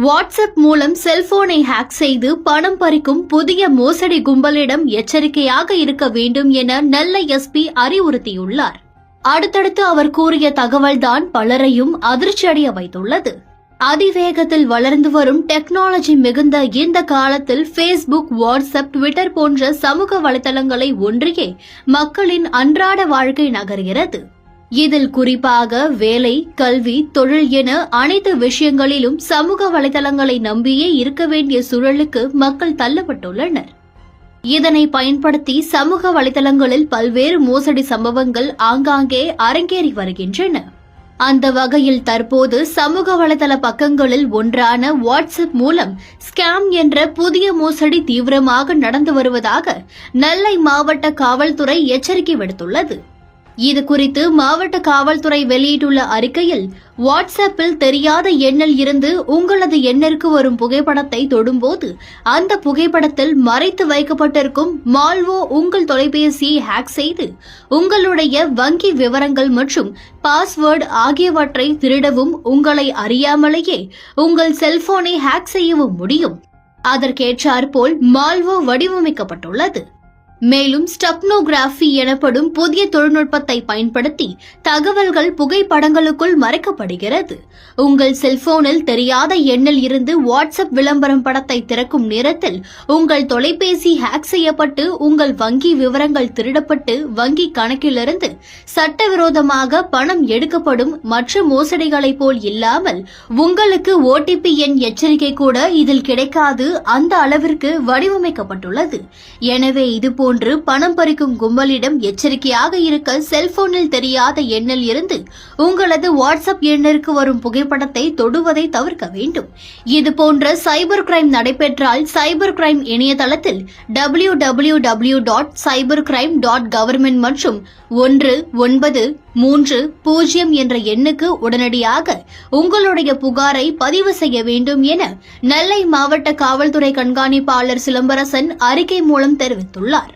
WhatsApp மூலம் செல்போனை hack செய்து பணம் பறிக்கும் புதிய மோசடி கும்பலிடம் எச்சரிக்கையாக இருக்க வேண்டும் என நெல்லை எஸ்பி அறிவுறுத்தியுள்ளார். அடுத்தடுத்து அவர் கூறிய தகவல்தான் பலரையும் அதிர்ச்சியடைய வைத்துள்ளது. அதிவேகத்தில் வளர்ந்து வரும் டெக்னாலஜி மிகுந்த இந்த காலத்தில் ஃபேஸ்புக் வாட்ஸ்அப் ட்விட்டர் போன்ற சமூக வலைதளங்களை ஒன்றியே மக்களின் அன்றாட வாழ்க்கை நகர்கிறது. இதில் குறிப்பாக வேலை கல்வி தொழில் என அனைத்து விஷயங்களிலும் சமூக வலைதளங்களை நம்பியே இருக்க வேண்டிய சூழலுக்கு மக்கள் தள்ளப்பட்டுள்ளனர். இதனை பயன்படுத்தி சமூக வலைதளங்களில் பல்வேறு மோசடி சம்பவங்கள் ஆங்காங்கே அரங்கேறி வருகின்றன. அந்த வகையில் தற்போது சமூக வலைதள பக்கங்களில் ஒன்றான வாட்ஸ்அப் மூலம் ஸ்கேம் என்ற புதிய மோசடி தீவிரமாக நடந்து வருவதாக நெல்லை மாவட்ட காவல்துறை எச்சரிக்கை விடுத்துள்ளது. இது குறித்து மாவட்ட காவல்துறை வெளியிட்டுள்ள அறிக்கையில் வாட்ஸ்அப்பில் தெரியாத எண்ணில் இருந்து உங்களது எண்ணிற்கு வரும் புகைப்படத்தை தொடும்போது அந்த புகைப்படத்தில் மறைத்து வைக்கப்பட்டிருக்கும் மால்வோ உங்கள் தொலைபேசியை ஹேக் செய்து உங்களுடைய வங்கி விவரங்கள் மற்றும் பாஸ்வேர்டு ஆகியவற்றை திருடவும் உங்களை அறியாமலேயே உங்கள் செல்போனை ஹேக் செய்யவும் முடியும். அதற்கேற்றாற்போல் மால்வோ வடிவமைக்கப்பட்டுள்ளது. மேலும் ஸ்டப்னோகிராஃபி எனப்படும் புதிய தொழில்நுட்பத்தை பயன்படுத்தி தகவல்கள் புகைப்படங்களுக்குள் மறைக்கப்படுகிறது. உங்கள் செல்போனில் தெரியாத எண்ணில் இருந்து வாட்ஸ்அப் விளம்பரம் படத்தை திறக்கும் நேரத்தில் உங்கள் தொலைபேசி ஹேக் செய்யப்பட்டு உங்கள் வங்கி விவரங்கள் திருடப்பட்டு வங்கி கணக்கிலிருந்து சட்டவிரோதமாக பணம் எடுக்கப்படும் மற்ற மோசடிகளைப் போல் இல்லாமல் உங்களுக்கு ஓடிபி எண் எச்சரிக்கை கூட இதில் கிடைக்காது. அந்த அளவிற்கு வடிவமைக்கப்பட்டுள்ளது. எனவே இதுபோல் போன்று பணம் பறிக்கும் கும்பலிடம் எச்சரிக்கையாக இருக்க செல்போனில் தெரியாத எண்ணில் இருந்து உங்களது வாட்ஸ்அப் எண்ணிற்கு வரும் புகைப்படத்தை தொடுவதை தவிர்க்க வேண்டும். இதுபோன்ற சைபர் கிரைம் நடைபெற்றால் சைபர் கிரைம் இணையதளத்தில் W W W dot cyber crime dot government மற்றும் ஒன்று ஒன்பது மூன்று பூஜ்ஜியம் என்ற எண்ணுக்கு உடனடியாக உங்களுடைய புகாரை பதிவு செய்ய வேண்டும் என நெல்லை மாவட்ட காவல்துறை கண்காணிப்பாளர் சிலம்பரசன் அறிக்கை மூலம் தெரிவித்துள்ளார்.